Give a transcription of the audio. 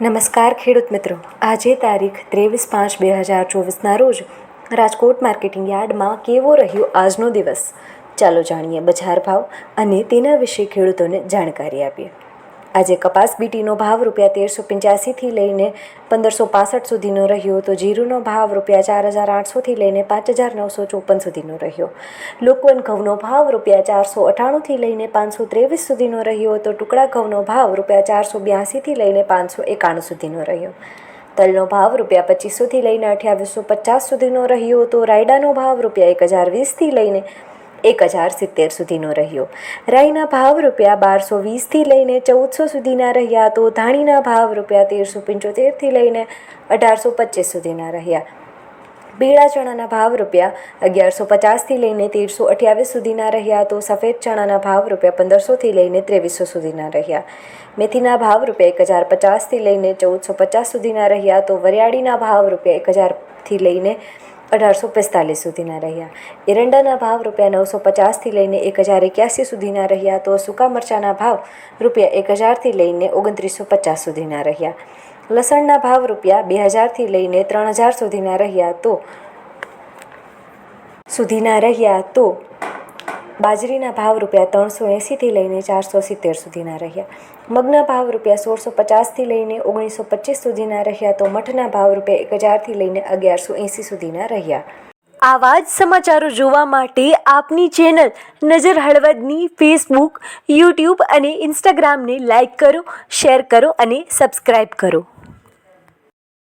નમસ્કાર ખેડૂત મિત્રો. આજે તારીખ ત્રેવીસ પાંચ બે હજાર ચોવીસના રોજ રાજકોટ માર્કેટિંગ યાર્ડમાં કેવો રહ્યો આજનો દિવસ? ચાલો જાણીએ બજાર ભાવ અને તેના વિશે ખેડૂતોને જાણકારી આપીએ. આજે કપાસ બીટીનો ભાવ રૂપિયા તેરસો પંચ્યાસીથી લઈને પંદરસો પાસઠ સુધીનો રહ્યો તો જીરુનો ભાવ રૂપિયા ચાર હજાર આઠસોથી લઈને પાંચ હજાર નવસો ચોપન સુધીનો રહ્યો. લોકવન ઘઉંનો ભાવ રૂપિયા ચારસો અઠાણુંથી લઈને પાંચસો ત્રેવીસ સુધીનો રહ્યો તો ટુકડા ઘઉંનો ભાવ રૂપિયા ચારસો બ્યાસીથી લઈને પાંચસો એકાણું સુધીનો રહ્યો. તલનો ભાવ રૂપિયા પચીસોથી લઈને અઠ્યાવીસો પચાસ સુધીનો રહ્યો તો રાયડાનો ભાવ રૂપિયા એક હજાર વીસથી લઈને એક હજાર સિત્તેર સુધીનો રહ્યો. રાઈના ભાવ રૂપિયા બારસો વીસથી લઈને ચૌદસો સુધીના રહ્યા તો ધાણીના ભાવ રૂપિયા તેરસો પંચોતેરથી લઈને અઢારસો પચીસ સુધીના રહ્યા. પીળા ચણાના ભાવ રૂપિયા અગિયારસો પચાસથી લઈને તેરસો અઠ્યાવીસ સુધીના રહ્યા તો સફેદ ચણાના ભાવ રૂપિયા પંદરસોથી લઈને ત્રેવીસો સુધીના રહ્યા. મેથીના ભાવ રૂપિયા એક હજાર પચાસથી લઈને ચૌદસો પચાસ સુધીના રહ્યા તો વરિયાળીના ભાવ રૂપિયા એક હજારથી લઈને અઢારસો પિસ્તાલીસ સુધીના રહ્યા. એરંડાના ભાવ રૂપિયા નવસો પચાસથી લઈને એક હજાર એક્યાસી સુધીના રહ્યા તો સૂકા મરચાંના ભાવ રૂપિયા એક હજારથી લઈને ઓગણત્રીસો પચાસ સુધીના રહ્યા. લસણના ભાવ રૂપિયા બે હજારથી લઈને ત્રણ હજાર સુધીના રહ્યા તો સુધીના રહ્યા તો બાજરીના ભાવ રૂપિયા ત્રણસો એંસીથી લઈને ચારસો સિત્તેર સુધીના રહ્યા. મગના ભાવ રૂપિયા સોળસો પચાસથી લઈને ઓગણીસો પચીસ સુધીના રહ્યા તો મઠના ભાવ રૂપિયા એક હજારથી લઈને અગિયારસો એંસી સુધીના રહ્યા. આવા જ સમાચારો જોવા માટે આપની ચેનલ નજર હળવદની ફેસબુક, યુટ્યુબ અને ઇન્સ્ટાગ્રામને લાઇક કરો, શેર કરો અને સબસ્ક્રાઈબ કરો.